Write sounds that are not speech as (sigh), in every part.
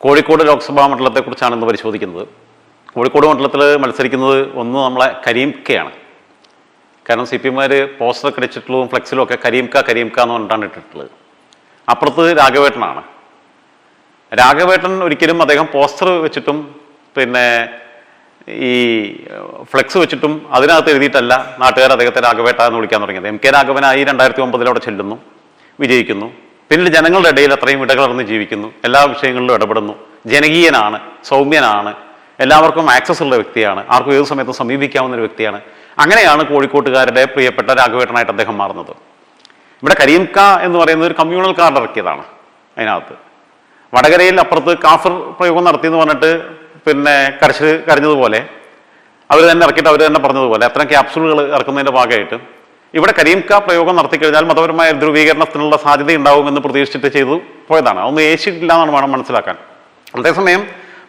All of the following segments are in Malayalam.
കോഴിക്കോട് ലോക്സഭാ മണ്ഡലത്തെക്കുറിച്ചാണ് ഇന്ന് പരിശോധിക്കുന്നത്. കോഴിക്കോട് മണ്ഡലത്തിൽ മത്സരിക്കുന്നത് ഒന്ന് നമ്മളെ കരീം കെയാണ് കാരണം സി പി എമ്മാർ പോസ്റ്ററൊക്കെ അടിച്ചിട്ടുള്ളതും ഫ്ലെക്സിലും ഒക്കെ കരീം കരീംക്ക കരീം ക എന്ന് പറഞ്ഞിട്ടാണ് ഇട്ടിട്ടുള്ളത്. അപ്പുറത്ത് രാഘവേട്ടനാണ്. രാഘവേട്ടൻ ഒരിക്കലും അദ്ദേഹം പോസ്റ്റർ വെച്ചിട്ടും പിന്നെ ഈ ഫ്ലെക്സ് വെച്ചിട്ടും അതിനകത്ത് എഴുതിയിട്ടല്ല നാട്ടുകാർ അദ്ദേഹത്തെ രാഘവേട്ട എന്ന് വിളിക്കാൻ തുടങ്ങിയത്. എം കെ രാഘവനായി രണ്ടായിരത്തി ഒമ്പതിൽ അവിടെ ചെല്ലുന്നു വിജയിക്കുന്നു. പിന്നീട് ജനങ്ങളുടെ ഇടയിൽ അത്രയും ഇടകലർന്ന് ജീവിക്കുന്നു. എല്ലാ വിഷയങ്ങളിലും ഇടപെടുന്നു. ജനകീയനാണ് സൗമ്യനാണ് എല്ലാവർക്കും ആക്സസ് ഉള്ള വ്യക്തിയാണ് ആർക്കും ഏത് സമയത്തും സമീപിക്കാവുന്ന ഒരു വ്യക്തിയാണ്. അങ്ങനെയാണ് കോഴിക്കോട്ടുകാരുടെ പ്രിയപ്പെട്ട രാഘവേട്ടനായിട്ട് അദ്ദേഹം മാറുന്നത്. ഇവിടെ കരീംക എന്ന് പറയുന്നത് ഒരു കമ്മ്യൂണൽ കാർഡ് ഇറക്കിയതാണ് അതിനകത്ത്. വടകരയിൽ അപ്പുറത്ത് കാഫർ പ്രയോഗം നടത്തിയെന്ന് പറഞ്ഞിട്ട് പിന്നെ കരച്ചിൽ കരഞ്ഞതുപോലെ അവർ തന്നെ ഇറക്കിയിട്ട് അവർ തന്നെ പറഞ്ഞതുപോലെ അത്തരം ക്യാപ്സൂളുകൾ ഇറക്കുന്നതിന്റെ ഭാഗമായിട്ട് ഇവിടെ കരീംക പ്രയോഗം നടത്തി നടത്തിക്കഴിഞ്ഞാൽ മതപരമായ ധ്രുവീകരണത്തിനുള്ള സാധ്യത ഉണ്ടാവുമെന്ന് പ്രതീക്ഷിച്ചിട്ട് ചെയ്തു പോയതാണ്. അതൊന്നും ഏശിയിട്ടില്ല എന്നാണ് വേണം മനസ്സിലാക്കാൻ. അതേസമയം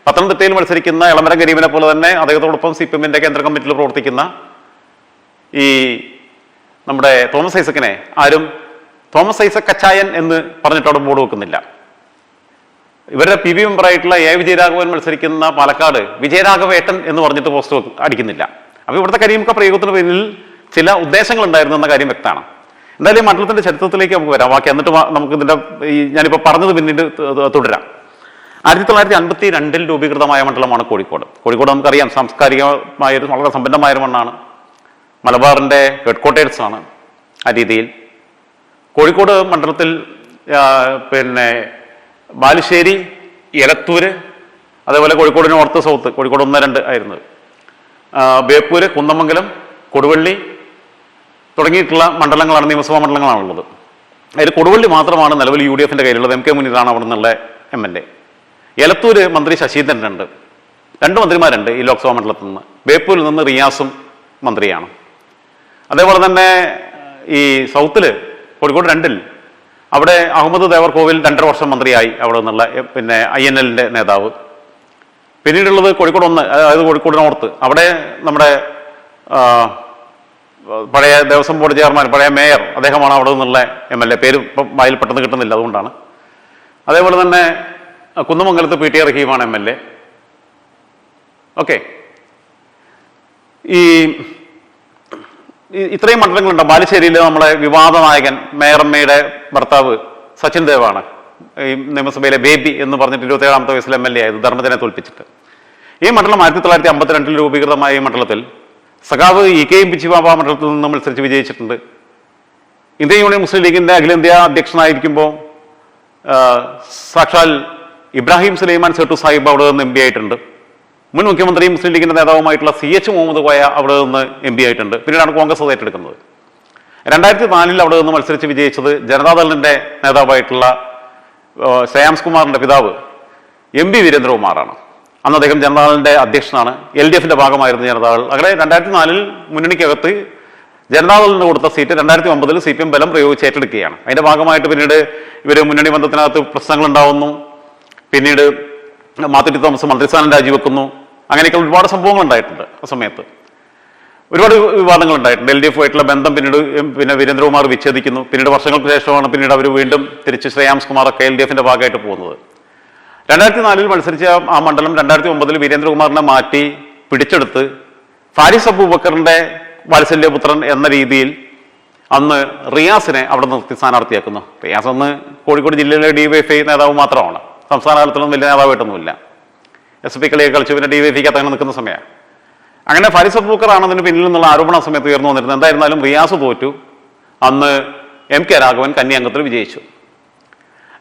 പത്തനംതിട്ടയിൽ മത്സരിക്കുന്ന ഇളമരം കരീമിനെ പോലെ തന്നെ അദ്ദേഹത്തോടൊപ്പം സി പി എമ്മിന്റെ കേന്ദ്ര കമ്മിറ്റിയിൽ പ്രവർത്തിക്കുന്ന ഈ നമ്മുടെ തോമസ് ഐസക്കിനെ ആരും തോമസ് ഐസക് കച്ചായൻ എന്ന് പറഞ്ഞിട്ട് അവിടെ ബോർഡ് വെക്കുന്നില്ല. ഇവരുടെ പി ബി മെമ്പറായിട്ടുള്ള എ വിജയരാഘവൻ മത്സരിക്കുന്ന പാലക്കാട് വിജയരാഘവേട്ടൻ എന്ന് പറഞ്ഞിട്ട് പോസ്റ്റ് അടിക്കുന്നില്ല. അപ്പോൾ ഇവിടുത്തെ കരീംക പ്രയോഗത്തിന് പിന്നിൽ ചില ഉദ്ദേശങ്ങൾ ഉണ്ടായിരുന്നു എന്ന കാര്യം വ്യക്തമാണ്. എന്തായാലും മണ്ഡലത്തിന്റെ ചരിത്രത്തിലേക്ക് നമുക്ക് വരാം. ബാക്കി എന്നിട്ട് നമുക്ക് ഇതിന്റെ ഈ ഞാനിപ്പോൾ പറഞ്ഞത് പിന്നീട് തുടരാം ആയിരത്തി തൊള്ളായിരത്തി അൻപത്തി രണ്ടിൽ രൂപീകൃതമായ മണ്ഡലമാണ് കോഴിക്കോട്. കോഴിക്കോട് നമുക്കറിയാം സാംസ്കാരികമായ ഒരു വളരെ സമ്പന്നമായ മണ്ണാണ്. മലബാറിന്റെ ഹെഡ് ആണ് ആ രീതിയിൽ. കോഴിക്കോട് മണ്ഡലത്തിൽ പിന്നെ ബാലുശ്ശേരി എലത്തൂര് അതേപോലെ കോഴിക്കോട് നോർത്ത് സൗത്ത് കോഴിക്കോട് ഒന്ന് രണ്ട് ആയിരുന്നത് ബേപ്പൂര് കുന്നമംഗലം കൊടുവള്ളി തുടങ്ങിയിട്ടുള്ള മണ്ഡലങ്ങളാണ് നിയമസഭാ മണ്ഡലങ്ങളാണുള്ളത്. അതിൽ കൊടുവള്ളി മാത്രമാണ് നിലവിൽ യു ഡി എഫിന്റെ കയ്യിലുള്ളത്. എം കെ മുനീറാണ് അവിടെ നിന്നുള്ള എം എൽ എ. എലത്തൂര് മന്ത്രി ശശീന്ദ്രനുണ്ട്. രണ്ട് മന്ത്രിമാരുണ്ട് ഈ ലോക്സഭാ മണ്ഡലത്തിൽ നിന്ന്. ബേപ്പൂരിൽ നിന്ന് റിയാസും മന്ത്രിയാണ്. അതേപോലെ തന്നെ ഈ സൗത്തിൽ കോഴിക്കോട് രണ്ടിൽ അവിടെ അഹമ്മദ് ദേവർകോവിൽ രണ്ടര വർഷം മന്ത്രിയായി അവിടെ നിന്നുള്ള പിന്നെ ഐ എൻ എല്ലിന്റെ നേതാവ്. പിന്നീടുള്ളത് കോഴിക്കോട് ഒന്ന് അതായത് കോഴിക്കോട് നോർത്ത്. അവിടെ നമ്മുടെ പഴയ ദേവസ്വം ബോർഡ് ചെയർമാൻ പഴയ മേയർ അദ്ദേഹമാണ് അവിടെ നിന്നുള്ള എം എൽ എ. പേര് ഇപ്പം വായിൽ പെട്ടെന്ന് കിട്ടുന്നില്ല അതുകൊണ്ടാണ്. അതേപോലെ തന്നെ കുന്നമംഗലത്ത് പി ടി റഹീമാണ് എം എൽ എ. ഓക്കെ. ഈ ഇത്രയും മണ്ഡലങ്ങളുണ്ട്. ബാലുശ്ശേരിയിൽ നമ്മളെ വിവാദ നായകൻ മേയറമ്മയുടെ ഭർത്താവ് സച്ചിൻ ദേവാണ്. ഈ നിയമസഭയിലെ ബേബി എന്ന് പറഞ്ഞിട്ട് ഇരുപത്തേഴാമത്തെ വയസ്സിൽ എം എൽ എ ആയത് ധർമ്മജനെ തോൽപ്പിച്ചിട്ട്. ഈ മണ്ഡലം ആയിരത്തി തൊള്ളായിരത്തി അമ്പത്തിരണ്ടിൽ രൂപീകൃതമായ ഈ മണ്ഡലത്തിൽ സഖാവ് ഇ കെ എം പിച്ചിബാബ മണ്ഡലത്തിൽ നിന്ന് മത്സരിച്ച് വിജയിച്ചിട്ടുണ്ട്. ഇന്ത്യൻ യൂണിയൻ മുസ്ലിം ലീഗിന്റെ അഖിലേന്ത്യാ അധ്യക്ഷനായിരിക്കുമ്പോൾ സാക്ഷാൽ ഇബ്രാഹിം സുലൈമാൻ സെട്ടു സാഹിബ് അവിടെ നിന്ന് എം പി ആയിട്ടുണ്ട്. മുൻ മുഖ്യമന്ത്രി മുസ്ലിം ലീഗിന്റെ നേതാവുമായിട്ടുള്ള സി എച്ച് മുഹമ്മദ് കോയ അവിടെ നിന്ന് എം പി ആയിട്ടുണ്ട്. പിന്നീടാണ് കോൺഗ്രസ് അത് ഏറ്റെടുക്കുന്നത്. രണ്ടായിരത്തി നാലിൽ അവിടെ നിന്ന് മത്സരിച്ച് വിജയിച്ചത് ജനതാദളിന്റെ നേതാവായിട്ടുള്ള ശ്രേയാംസ് കുമാറിന്റെ പിതാവ് എം പി വീരേന്ദ്രകുമാറാണ്. അന്ന് അദ്ദേഹം ജനതാദളിന്റെ അധ്യക്ഷനാണ്. എൽ ഡി എഫിന്റെ ഭാഗമായിരുന്നു ജനതാദൾ. അങ്ങനെ രണ്ടായിരത്തി നാലിൽ മുന്നണിക്കകത്ത് ജനതാദളിന് കൊടുത്ത സീറ്റ് രണ്ടായിരത്തി ഒമ്പതിൽ സി പി എം ബലം പ്രയോഗിച്ച് ഏറ്റെടുക്കുകയാണ്. അതിന്റെ ഭാഗമായിട്ട് പിന്നീട് ഇവർ മുന്നണി ബന്ധത്തിനകത്ത് പ്രശ്നങ്ങൾ ഉണ്ടാവുന്നു. പിന്നീട് മാത്തുറ്റി തോമസ് മന്ത്രിസ്ഥാനം രാജിവെക്കുന്നു. അങ്ങനെയൊക്കെ ഒരുപാട് സംഭവങ്ങൾ ഉണ്ടായിട്ടുണ്ട് ആ സമയത്ത്. ഒരുപാട് വിവാദങ്ങൾ ഉണ്ടായിട്ടുണ്ട്. എൽ ഡി എഫ് ആയിട്ടുള്ള ബന്ധം പിന്നീട് പിന്നെ വീരേന്ദ്രകുമാർ വിച്ഛേദിക്കുന്നു. പിന്നീട് വർഷങ്ങൾക്ക് ശേഷമാണ് പിന്നീട് അവർ വീണ്ടും തിരിച്ച് ശ്രേയാംസ് കുമാറൊക്കെ എൽ ഡി എഫിന്റെ ഭാഗമായിട്ട് പോകുന്നത്. രണ്ടായിരത്തി നാലിൽ മത്സരിച്ച ആ മണ്ഡലം രണ്ടായിരത്തി ഒമ്പതിൽ വീരേന്ദ്രകുമാറിനെ മാറ്റി പിടിച്ചെടുത്ത് ഫാരിസ് അബൂബക്കറിന്റെ വാത്സല്യപുത്രൻ എന്ന രീതിയിൽ അന്ന് റിയാസിനെ അവിടെ നിർത്തി സ്ഥാനാർത്ഥിയാക്കുന്നു. റിയാസ് അന്ന് കോഴിക്കോട് ജില്ലയിലെ ഡി വൈ എഫ് ഐ നേതാവ് മാത്രമാണ്. സംസ്ഥാന തലത്തിലൊന്നും വലിയ നേതാവായിട്ടൊന്നുമില്ല. എസ് പി കളിയൊക്കെ കളിച്ച് പിന്നെ ഡി വൈ ഡിവൈഎഫ്ഐക്ക് അങ്ങനെ നിൽക്കുന്ന സമയമാണ്. അങ്ങനെ ഫാരിസ് അബൂക്കർ ആണ് അതിന് പിന്നിൽ നിന്നുള്ള ആരോപണ സമയത്ത് ഉയർന്നു വന്നിരുന്നത്. എന്തായിരുന്നാലും റിയാസ് തോറ്റു. അന്ന് എം കെ രാഘവൻ കന്യാംഗത്തിൽ വിജയിച്ചു.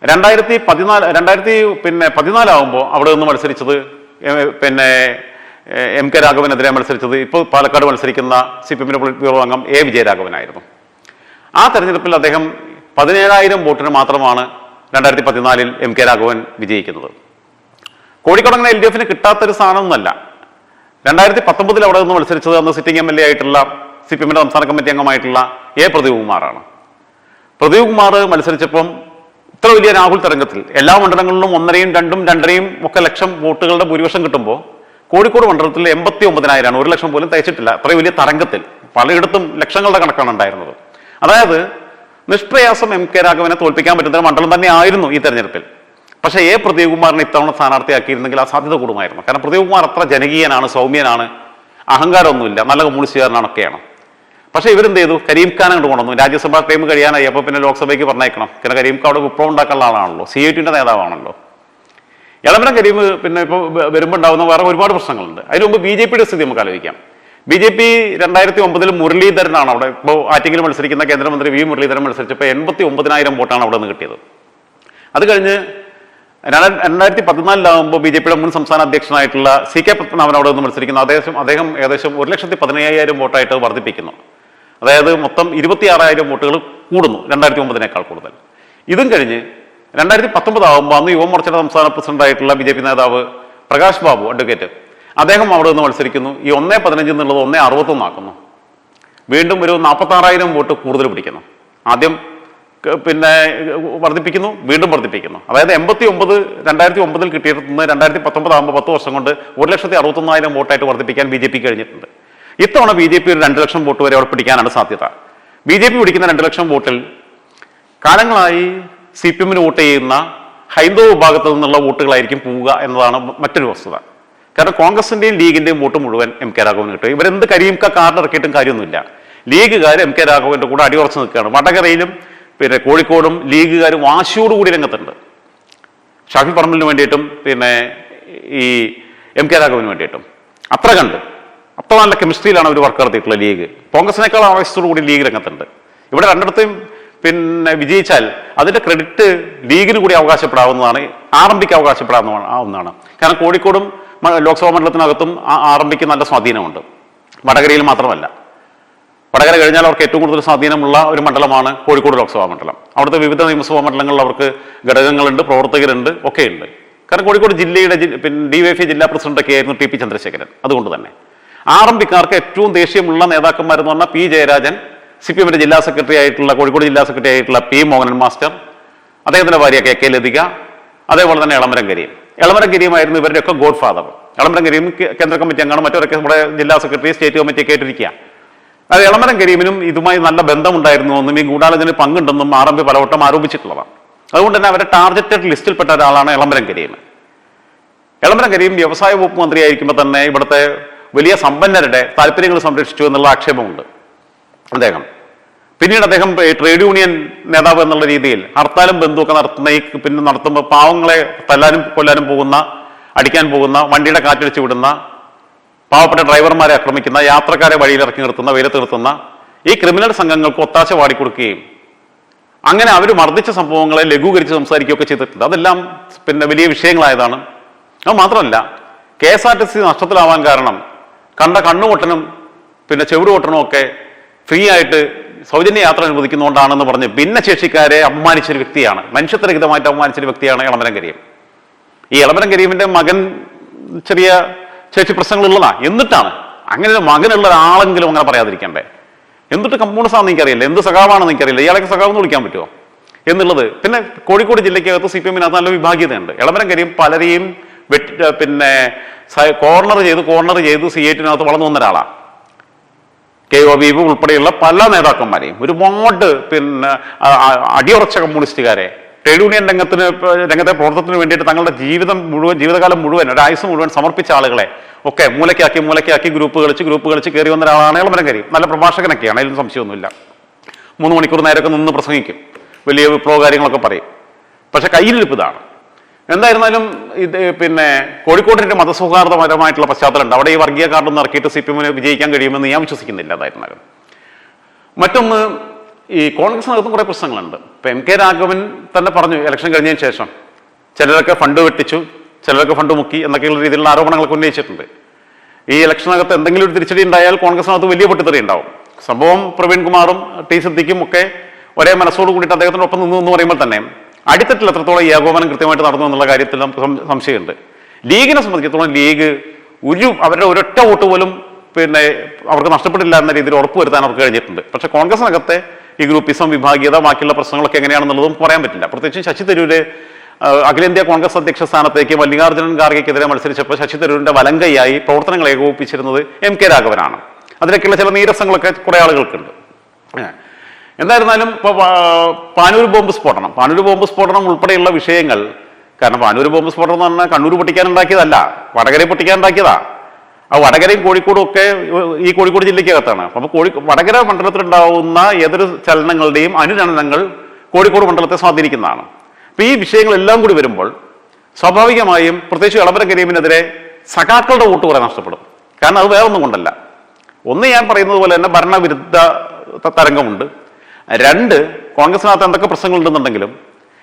രണ്ടായിരത്തി പതിനാല് രണ്ടായിരത്തി പിന്നെ പതിനാലാവുമ്പോൾ അവിടെ നിന്ന് മത്സരിച്ചത് പിന്നെ എ- കെ രാഘവനെതിരെ മത്സരിച്ചത് ഇപ്പോൾ പാലക്കാട് മത്സരിക്കുന്ന സി പി എമ്മിന്റെ ബ്യൂറോ അംഗം എ വിജയരാഘവനായിരുന്നു ആ തെരഞ്ഞെടുപ്പിൽ അദ്ദേഹം പതിനേഴായിരം വോട്ടിന് മാത്രമാണ് രണ്ടായിരത്തി പതിനാലിൽ എം കെ രാഘവൻ വിജയിക്കുന്നത്. കോഴിക്കോട് അങ്ങനെ എൽ ഡി എഫിന് കിട്ടാത്തൊരു സ്ഥാനമൊന്നുമല്ല രണ്ടായിരത്തി പത്തൊമ്പതിൽ അവിടെ നിന്ന് മത്സരിച്ചത് അന്ന് സിറ്റിംഗ് എം എൽ എ ആയിട്ടുള്ള സി പി എമ്മിന്റെ സംസ്ഥാന കമ്മിറ്റി അംഗമായിട്ടുള്ള എ പ്രദീപ് കുമാറാണ്. പ്രദീപ് കുമാർ മത്സരിച്ചപ്പം ഇത്ര വലിയ രാഹുൽ തരംഗത്തിൽ എല്ലാ മണ്ഡലങ്ങളിലും ഒന്നരയും രണ്ടും രണ്ടരയും ഒക്കെ ലക്ഷം വോട്ടുകളുടെ ഭൂരിപക്ഷം കിട്ടുമ്പോൾ കോഴിക്കോട് മണ്ഡലത്തിൽ എൺപത്തി ഒമ്പതിനായിരമാണ് ഒരു ലക്ഷം പോലും തയ്ച്ചിട്ടില്ല. അത്ര വലിയ തരംഗത്തിൽ പലയിടത്തും ലക്ഷങ്ങളുടെ കണക്കാണ് ഉണ്ടായിരുന്നത്. അതായത് നിഷ്പ്രയാസം എം കെ രാഘവനെ തോൽപ്പിക്കാൻ പറ്റുന്ന മണ്ഡലം തന്നെ ആയിരുന്നു ഈ തെരഞ്ഞെടുപ്പിൽ. പക്ഷേ എ പ്രദീപകുമാറിനെ ഇത്തവണ സ്ഥാനാർത്ഥിയാക്കിയിരുന്നെങ്കിൽ ആ സാധ്യത കൂടുമായിരുന്നു. കാരണം പ്രദീപകുമാർ അത്ര ജനകീയനാണ് സൗമ്യനാണ് അഹങ്കാരമൊന്നുമില്ല നല്ല കമ്മ്യൂണിസ്റ്റുകാരനാണൊക്കെയാണ് പക്ഷേ ഇവരെന്ത് ചെയ്തു കരീം ഖാൻ അങ്ങോട്ട് കൊണ്ടുവന്നു. രാജ്യസഭാ ടൈം കഴിയാനായി അപ്പോൾ പിന്നെ ലോക്സഭയ്ക്ക് പറഞ്ഞേക്കണം കാരണം കരീം ഖാൻ അവിടെ വിപ്ലവം ഉണ്ടാക്കാനുള്ള ആളാണല്ലോ. സി ഐ ടിന്റെ നേതാവാണല്ലോ. എളമരം കരീം പിന്നെ ഇപ്പോൾ വരുമ്പോൾ ഉണ്ടാകുന്ന വേറെ ഒരുപാട് പ്രശ്നങ്ങളുണ്ട്. അതിന് മുമ്പ് ബി ജെ പിയുടെ സ്ഥിതി നമുക്ക് ആലോചിക്കാം. ബി ജെ പി രണ്ടായിരത്തി ഒമ്പതിൽ മുരളീധരനാണ് അവിടെ ഇപ്പോൾ ആറ്റിങ്ങിൽ മത്സരിക്കുന്ന കേന്ദ്രമന്ത്രി വി മുരളീധരൻ മത്സരിച്ചപ്പോൾ എൺപത്തി ഒമ്പതിനായിരം വോട്ടാണ് അവിടെ നിന്ന് കിട്ടിയത്. അത് കഴിഞ്ഞ് രണ്ടാ- രണ്ടായിരത്തി പതിനാലിലാകുമ്പോൾ ബി ജെ പിയുടെ മുൻ സംസ്ഥാന അധ്യക്ഷനായിട്ടുള്ള സി കെ പത്മനാഭൻ അവിടെ നിന്ന് മത്സരിക്കുന്നു. അദ്ദേഹം അദ്ദേഹം ഏകദേശം ഒരു ലക്ഷത്തി പതിനയ്യായിരം വോട്ടായിട്ട് വർദ്ധിപ്പിക്കുന്നു. അതായത് മൊത്തം ഇരുപത്തി ആറായിരം വോട്ടുകൾ കൂടുന്നു രണ്ടായിരത്തി ഒമ്പതിനേക്കാൾ കൂടുതൽ. ഇതും കഴിഞ്ഞ് രണ്ടായിരത്തി പത്തൊമ്പതാകുമ്പോൾ അന്ന് യുവമോർച്ചയുടെ സംസ്ഥാന പ്രസിഡന്റായിട്ടുള്ള ബി ജെ പി നേതാവ് പ്രകാശ് ബാബു അഡ്വക്കേറ്റ് അദ്ദേഹം അവിടെ നിന്ന് മത്സരിക്കുന്നു. ഈ ഒന്നേ പതിനഞ്ച് എന്നുള്ളത് ഒന്നേ അറുപത്തൊന്നാക്കുന്നു വീണ്ടും ഒരു നാൽപ്പത്താറായിരം വോട്ട് കൂടുതൽ പിടിക്കുന്നു. ആദ്യം പിന്നെ വർദ്ധിപ്പിക്കുന്നു വീണ്ടും വർദ്ധിപ്പിക്കുന്നു. അതായത് എൺപത്തി ഒമ്പത് രണ്ടായിരത്തി ഒമ്പതിൽ കിട്ടിയിരുന്നത് രണ്ടായിരത്തി പത്തൊമ്പതാകുമ്പോൾ പത്ത് വർഷം കൊണ്ട് ഒരു ലക്ഷത്തി അറുപത്തൊന്നായിരം വോട്ടായിട്ട് വർദ്ധിപ്പിക്കാൻ ബി ജെ പി കഴിഞ്ഞിട്ടുണ്ട്. ഇത്തവണ ബി ജെ പി ഒരു രണ്ട് ലക്ഷം വോട്ട് വരെ അവിടെ പിടിക്കാനാണ് സാധ്യത. ബി ജെ പി പിടിക്കുന്ന രണ്ട് ലക്ഷം വോട്ടിൽ കാലങ്ങളായി സി പി എമ്മിന് വോട്ട് ചെയ്യുന്ന ഹൈന്ദവ വിഭാഗത്തു നിന്നുള്ള വോട്ടുകളായിരിക്കും പോവുക എന്നതാണ് മറ്റൊരു വസ്തുത. കാരണം കോൺഗ്രസിന്റെയും ലീഗിന്റെയും വോട്ട് മുഴുവൻ എം കെ രാഘവന് കിട്ടും. ഇവരെന്ത് കരിയുംക കാർഡ് ഇറക്കിയിട്ടും കാര്യമൊന്നുമില്ല. ലീഗുകാർ എം കെ രാഘവന്റെ കൂടെ അടിയുറച്ച് നിൽക്കുകയാണ്. വടകരയിലും പിന്നെ കോഴിക്കോടും ലീഗുകാർ വാശിയോടുകൂടി രംഗത്തുണ്ട്. ഷാഫി പറമ്പലിന് വേണ്ടിയിട്ടും പിന്നെ ഈ എം കെ രാഘവന് വേണ്ടിയിട്ടും. അത്ര കണ്ട്. അത്ര നല്ല കെമിസ്ട്രിയിലാണ് അവർ വർക്ക് നടത്തിയിട്ടുള്ളത് ലീഗ് കോൺഗ്രസിനേക്കാൾ ആവേശത്തോടു കൂടി ലീഗ് രംഗത്തുണ്ട്. ഇവിടെ രണ്ടിടത്തും പിന്നെ വിജയിച്ചാൽ അതിന്റെ ക്രെഡിറ്റ് ലീഗിന് കൂടി അവകാശപ്പെടാവുന്നതാണ് ആർ എം പിക്ക് അവകാശപ്പെടാവുന്ന ഒന്നാണ് കാരണം കോഴിക്കോടും ലോക്സഭാ മണ്ഡലത്തിനകത്തും ആർ എം പിക്ക് നല്ല സ്വാധീനമുണ്ട്. വടകരയിൽ മാത്രമല്ല. വടകര കഴിഞ്ഞാൽ അവർക്ക് ഏറ്റവും കൂടുതൽ സ്വാധീനമുള്ള ഒരു മണ്ഡലമാണ് കോഴിക്കോട് ലോക്സഭാ മണ്ഡലം. അവിടുത്തെ വിവിധ നിയമസഭാ മണ്ഡലങ്ങളിൽ അവർക്ക് ഘടകങ്ങളുണ്ട് പ്രവർത്തകരുണ്ട് ഒക്കെയുണ്ട്. കാരണം കോഴിക്കോട് ജില്ലയുടെ പിന്നെ ഡി വൈ എഫ് ജില്ലാ പ്രസിഡന്റൊക്കെ ആയിരുന്നു ടി പി ചന്ദ്രശേഖരൻ അതുകൊണ്ട് തന്നെ. ആർ എം പിക്കാർക്ക് ഏറ്റവും ദേഷ്യമുള്ള നേതാക്കന്മാരെന്ന് പറഞ്ഞാൽ പി ജയരാജൻ സി പി എമ്മിന്റെ ജില്ലാ സെക്രട്ടറി ആയിട്ടുള്ള കോഴിക്കോട് ജില്ലാ സെക്രട്ടറി ആയിട്ടുള്ള പി മോഹനൻ മാസ്റ്റർ അദ്ദേഹത്തിന്റെ ഭാര്യ കെ കെ ലതിക അതേപോലെ തന്നെ എളമരം കരീം എളമരം കരീമായിരുന്നു ഇവരുടെയൊക്കെ ഗോഡ് ഫാദർ എളമരം കരീം കേന്ദ്ര കമ്മിറ്റി അംഗമാണ് മറ്റവരൊക്കെ നമ്മുടെ ജില്ലാ സെക്രട്ടറി സ്റ്റേറ്റ് കമ്മിറ്റി ഒക്കെ ആയിട്ടിരിക്കുക. അത് എളമരം കരീമിനും ഇതുമായി നല്ല ബന്ധമുണ്ടായിരുന്നു എന്നും ഈ ഗൂഢാലോചന പങ്കുണ്ടെന്നും ആർ എം പി പലവട്ടം ആരോപിച്ചിട്ടുള്ളതാണ്. അതുകൊണ്ട് തന്നെ അവരുടെ ടാർഗറ്റഡ് ലിസ്റ്റിൽപ്പെട്ട ഒരാളാണ് എളമരം കരീം എളമരം കരീം വ്യവസായ വകുപ്പ് മന്ത്രിയായിരിക്കുമ്പോൾ തന്നെ ഇവിടുത്തെ വലിയ സമ്പന്നരുടെ താല്പര്യങ്ങൾ സംരക്ഷിച്ചു എന്നുള്ള ആക്ഷേപമുണ്ട്. അദ്ദേഹം. പിന്നീട് അദ്ദേഹം ട്രേഡ് യൂണിയൻ നേതാവ് എന്നുള്ള രീതിയിൽ ഹർത്താലും ബന്ധുവൊക്കെ നടത്തുന്ന ഈ പിന്നെ നടത്തുമ്പോൾ പാവങ്ങളെ തല്ലാനും കൊല്ലാനും പോകുന്ന അടിക്കാൻ പോകുന്ന വണ്ടിയുടെ കാറ്റടിച്ച് വിടുന്ന പാവപ്പെട്ട ഡ്രൈവർമാരെ ആക്രമിക്കുന്ന യാത്രക്കാരെ വഴിയിൽ ഇറക്കി നിർത്തുന്ന വെയിലത്ത് നിർത്തുന്ന ഈ ക്രിമിനൽ സംഘങ്ങൾക്ക് ഒത്താശ വാടിക്കൊടുക്കുകയും അങ്ങനെ അവർ മർദ്ദിച്ച സംഭവങ്ങളെ ലഘൂകരിച്ച് സംസാരിക്കുകയൊക്കെ ചെയ്തിട്ടുണ്ട്. അതെല്ലാം പിന്നെ വലിയ വിഷയങ്ങളായതാണ്. അത് മാത്രമല്ല K S R T C നഷ്ടത്തിലാവാൻ കാരണം കണ്ട കണ്ണുപൊട്ടനും പിന്നെ ചെവിടുപൊട്ടനും ഒക്കെ ഫ്രീ ആയിട്ട് സൗജന്യ യാത്ര അനുവദിക്കുന്നതുകൊണ്ടാണെന്ന് പറഞ്ഞ് ഭിന്നശേഷിക്കാരെ അപമാനിച്ചൊരു വ്യക്തിയാണ്. മനുഷ്യത്വരഹിതമായിട്ട് അപമാനിച്ചൊരു വ്യക്തിയാണ് ഇളമരം കരീം. ഈ ഇളമരം കരീമിന്റെ മകൻ ചെറിയ ചേച്ചി പ്രശ്നങ്ങളുള്ളതാ. എന്നിട്ടാണ് അങ്ങനെ ഒരു മകനുള്ള ഒരാളെങ്കിലും അങ്ങനെ പറയാതിരിക്കണ്ടേ? എന്നിട്ട് കമ്മ്യൂണിസ്റ്റാണെന്ന് എനിക്കറിയില്ല. എന്ത് സഖാവാണെന്ന് എനിക്കറിയില്ല. ഇയാളൊക്കെ സഖാവെന്ന് വിളിക്കാൻ പറ്റുമോ? എന്നുള്ളത് പിന്നെ കോഴിക്കോട് ജില്ലയ്ക്കകത്ത് സി പി എമ്മിനകത്ത് നല്ല വിഭാഗീയതയുണ്ട്. ഇളമരം കരീം പലരെയും വെട്ടി പിന്നെ കോർണർ ചെയ്ത് കോർണർ ചെയ്ത് സി എറ്റിനകത്ത് വളർന്നു വന്ന ഒരാളാണ് കെ ഒ ബീബ് ഉൾപ്പെടെയുള്ള പല നേതാക്കന്മാരെയും. ഒരുപാട് പിന്നെ അടിയുറച്ച കമ്മ്യൂണിസ്റ്റുകാരെ. ട്രേഡ് യൂണിയൻ രംഗത്തിന് രംഗത്തെ പ്രവർത്തനത്തിന് വേണ്ടിയിട്ട് തങ്ങളുടെ ജീവിതം മുഴുവൻ ജീവിതകാലം മുഴുവൻ ഒരു ആയുസ് മുഴുവൻ സമർപ്പിച്ച ആളുകളെ ഒക്കെ മൂലക്കാക്കി മൂലക്കാക്കി ഗ്രൂപ്പ് കളിച്ച് ഗ്രൂപ്പ് കളിച്ച് കയറി വന്ന ഒരാളാണ് ഇളമരം കരീം നല്ല പ്രഭാഷകനൊക്കെയാണ് അതിലും സംശയമൊന്നുമില്ല. മൂന്ന് മണിക്കൂർ നേരമൊക്കെ നിന്ന് പ്രസംഗിക്കും. വലിയ വിപ്ലവ കാര്യങ്ങളൊക്കെ പറയും. പക്ഷെ കയ്യിലിരിപ്പ് ഇതാണ് എന്തായിരുന്നാലും ഇത് പിന്നെ കോഴിക്കോടിന്റെ മതസൗഹാർദ്ദപരമായിട്ടുള്ള പശ്ചാത്തലം ഉണ്ട് അവിടെ ഈ വർഗീയ കാർഡൊന്നും ഇറക്കിയിട്ട് സി പി എമ്മിന് വിജയിക്കാൻ കഴിയുമെന്ന് ഞാൻ വിശ്വസിക്കുന്നില്ല എന്തായിരുന്നാലും. മറ്റൊന്ന് ഈ കോൺഗ്രസിനകത്തും കുറേ പ്രശ്നങ്ങളുണ്ട്. ഇപ്പൊ എം കെ രാഘവൻ തന്നെ പറഞ്ഞു ഇലക്ഷൻ കഴിഞ്ഞതിന് ശേഷം ചിലരൊക്കെ ഫണ്ട് വെട്ടിച്ചു ചിലരൊക്കെ ഫണ്ട് മുക്കി എന്നൊക്കെയുള്ള രീതിയിലുള്ള ആരോപണങ്ങളൊക്കെ ഉന്നയിച്ചിട്ടുണ്ട്. ഈ ഇലക്ഷനകത്ത് എന്തെങ്കിലും ഒരു തിരിച്ചടി ഉണ്ടായാൽ കോൺഗ്രസിനകത്ത് വലിയ പൊട്ടിത്തെറി ഉണ്ടാവും. സംഭവം പ്രവീൺകുമാറും ടി സിദ്ദിഖും ഒക്കെ ഒരേ മനസ്സോട് കൂടിയിട്ട് അദ്ദേഹത്തിനൊപ്പം നിന്നു എന്ന് പറയുമ്പോൾ തന്നെ അടിത്തട്ടിൽ എത്രത്തോളം ഏകോപനം കൃത്യമായിട്ട് നടന്നു എന്നുള്ള കാര്യത്തിൽ നമുക്ക് സംശയമുണ്ട്. ലീഗിനെ സംബന്ധിച്ചിടത്തോളം ലീഗ് ഒരു അവരുടെ ഒരൊറ്റ വോട്ട് പോലും പിന്നെ അവർക്ക് നഷ്ടപ്പെട്ടില്ല എന്ന രീതിയിൽ ഉറപ്പുവരുത്താൻ അവർക്ക് കഴിഞ്ഞിട്ടുണ്ട്. പക്ഷെ കോൺഗ്രസിനകത്തെ ഈ ഗ്രൂപ്പിസം വിഭാഗീയത ബാക്കിയുള്ള പ്രശ്നങ്ങളൊക്കെ എങ്ങനെയാണെന്നുള്ളതും പറയാൻ പറ്റില്ല. പ്രത്യേകിച്ച് ശശി തരൂര് അഖിലേന്ത്യാ കോൺഗ്രസ് അധ്യക്ഷ സ്ഥാനത്തേക്ക് മല്ലികാർജുനൻ ഖാർഗെക്കെതിരെ മത്സരിച്ചപ്പോൾ ശശി തരൂരിന്റെ വലങ്കയായി പ്രവർത്തനങ്ങൾ ഏകോപിപ്പിച്ചിരുന്നത് എം കെ രാഘവനാണ്. അതിലൊക്കെയുള്ള ചില നീരസങ്ങളൊക്കെ കുറേ ആളുകൾക്കുണ്ട്. എന്തായിരുന്നാലും ഇപ്പൊ പാനൂർ ബോംബ് സ്ഫോടനം. പാനൂർ ബോംബ് സ്ഫോടനം ഉൾപ്പെടെയുള്ള വിഷയങ്ങൾ കാരണം പാനൂർ ബോംബ് സ്ഫോടനം എന്ന് പറഞ്ഞാൽ കണ്ണൂർ പൊട്ടിക്കാൻ ഉണ്ടാക്കിയതല്ല വടകരയെ പൊട്ടിക്കാൻ ഉണ്ടാക്കിയതാ ആ വടകരയും കോഴിക്കോടും ഒക്കെ ഈ കോഴിക്കോട് ജില്ലയ്ക്കകത്താണ്. അപ്പോൾ കോഴി വടകര മണ്ഡലത്തിലുണ്ടാവുന്ന ഏതൊരു ചലനങ്ങളുടെയും അനുരണനങ്ങൾ കോഴിക്കോട് മണ്ഡലത്തെ സ്വാധീനിക്കുന്നതാണ്. അപ്പോൾ ഈ വിഷയങ്ങളെല്ലാം കൂടി വരുമ്പോൾ സ്വാഭാവികമായും പ്രത്യേകിച്ച് ഇളവര കരീമിനെതിരെ സഖാക്കളുടെ വോട്ട് കുറെ നഷ്ടപ്പെടും. കാരണം അത് വേറൊന്നും കൊണ്ടല്ല. ഒന്ന് ഞാൻ പറയുന്നത് പോലെ തന്നെ ഭരണവിരുദ്ധ തരംഗമുണ്ട്. രണ്ട് കോൺഗ്രസിനകത്ത് എന്തൊക്കെ പ്രശ്നങ്ങളുണ്ടെന്നുണ്ടെങ്കിലും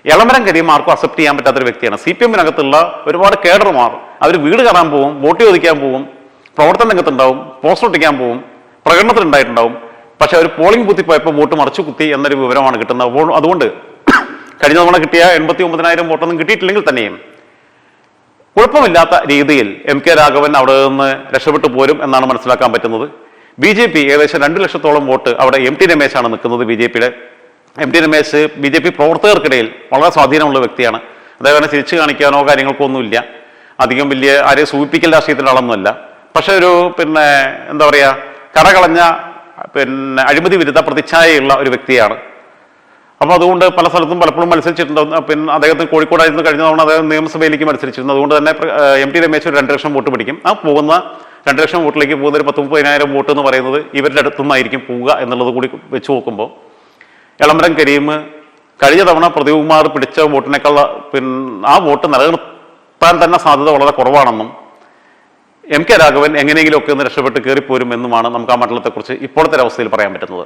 ഇളമരം കരീം ആർക്കും അക്സെപ്റ്റ് ചെയ്യാൻ പറ്റാത്ത ഒരു വ്യക്തിയാണ്. സി പി എമ്മിനകത്തുള്ള ഒരുപാട് കേഡർമാർ അവർ വീട് കയറാൻ പോവും വോട്ട് ചോദിക്കാൻ പോവും പ്രവർത്തന രംഗത്തുണ്ടാവും പോസ്റ്റർ ഒട്ടിക്കാൻ പോവും പ്രകടനത്തിലുണ്ടായിട്ടുണ്ടാവും. പക്ഷെ അവർ പോളിംഗ് ബൂത്തിൽ പോയപ്പോൾ വോട്ട് മറിച്ചു കുത്തി എന്നൊരു വിവരമാണ് കിട്ടുന്നത്. അപ്പോൾ അതുകൊണ്ട് (clears throat) കഴിഞ്ഞ തവണ കിട്ടിയ എൺപത്തി ഒമ്പതിനായിരം വോട്ടൊന്നും കിട്ടിയിട്ടില്ലെങ്കിൽ തന്നെയും കുഴപ്പമില്ലാത്ത രീതിയിൽ എം കെ രാഘവൻ അവിടെ നിന്ന് രക്ഷപ്പെട്ടു പോരും എന്നാണ് മനസ്സിലാക്കാൻ പറ്റുന്നത്. ബി ജെ പി ഏകദേശം രണ്ട് ലക്ഷത്തോളം വോട്ട് അവിടെ എം ടി രമേശാണ് നിൽക്കുന്നത് ബി ജെ പിയുടെ. M T Ramesh B J P പ്രവർത്തകർക്കിടയിൽ വളരെ സ്വാധീനമുള്ള വ്യക്തിയാണ്. അദ്ദേഹം തിരിച്ചു കാണിക്കാനോ കാര്യങ്ങൾക്കോ ഒന്നുമില്ല. അധികം വലിയ ആരെയും സൂചിപ്പിക്കൽ രാഷ്ട്രീയത്തിന്റെ ആളൊന്നുമല്ല. പക്ഷെ ഒരു പിന്നെ എന്താ പറയുക കടകളഞ്ഞ പിന്നെ അഴിമതി വിരുദ്ധ പ്രതിച്ഛായയുള്ള ഒരു വ്യക്തിയാണ്. അപ്പോൾ അതുകൊണ്ട് പല സ്ഥലത്തും പലപ്പോഴും മത്സരിച്ചിട്ടുണ്ട്. പിന്നെ അദ്ദേഹത്തിന് കോഴിക്കോടായിരുന്നു കഴിഞ്ഞ തവണ അദ്ദേഹം നിയമസഭയിലേക്ക് മത്സരിച്ചിരുന്നു അതുകൊണ്ട് തന്നെ എം ടി രമേശ് ഒരു രണ്ട് ലക്ഷം വോട്ട് പിടിക്കും. ആ പോകുന്ന രണ്ട് ലക്ഷം വോട്ടിലേക്ക് പോകുന്ന ഒരു പത്ത് മുപ്പതിനായിരം വോട്ട് എന്ന് പറയുന്നത് ഇവരുടെ അടുത്തുനിന്നായിരിക്കും പോവുക എന്നുള്ളത് കൂടി വെച്ച് നോക്കുമ്പോൾ എളമരം കരീം കഴിഞ്ഞ തവണ പ്രദീപ്കുമാർ പിടിച്ച വോട്ടിനേക്കാൾ പിന്നെ ആ വോട്ട് നിലനിർത്താൻ തന്നെ സാധ്യത വളരെ കുറവാണെന്നും എം കെ രാഘവൻ എങ്ങനെയെങ്കിലുമൊക്കെ ഒന്ന് രക്ഷപ്പെട്ട് കയറിപ്പോരും എന്നുമാണ് നമുക്ക് ആ മണ്ഡലത്തെക്കുറിച്ച് ഇപ്പോഴത്തെ അവസ്ഥയിൽ പറയാൻ പറ്റുന്നത്.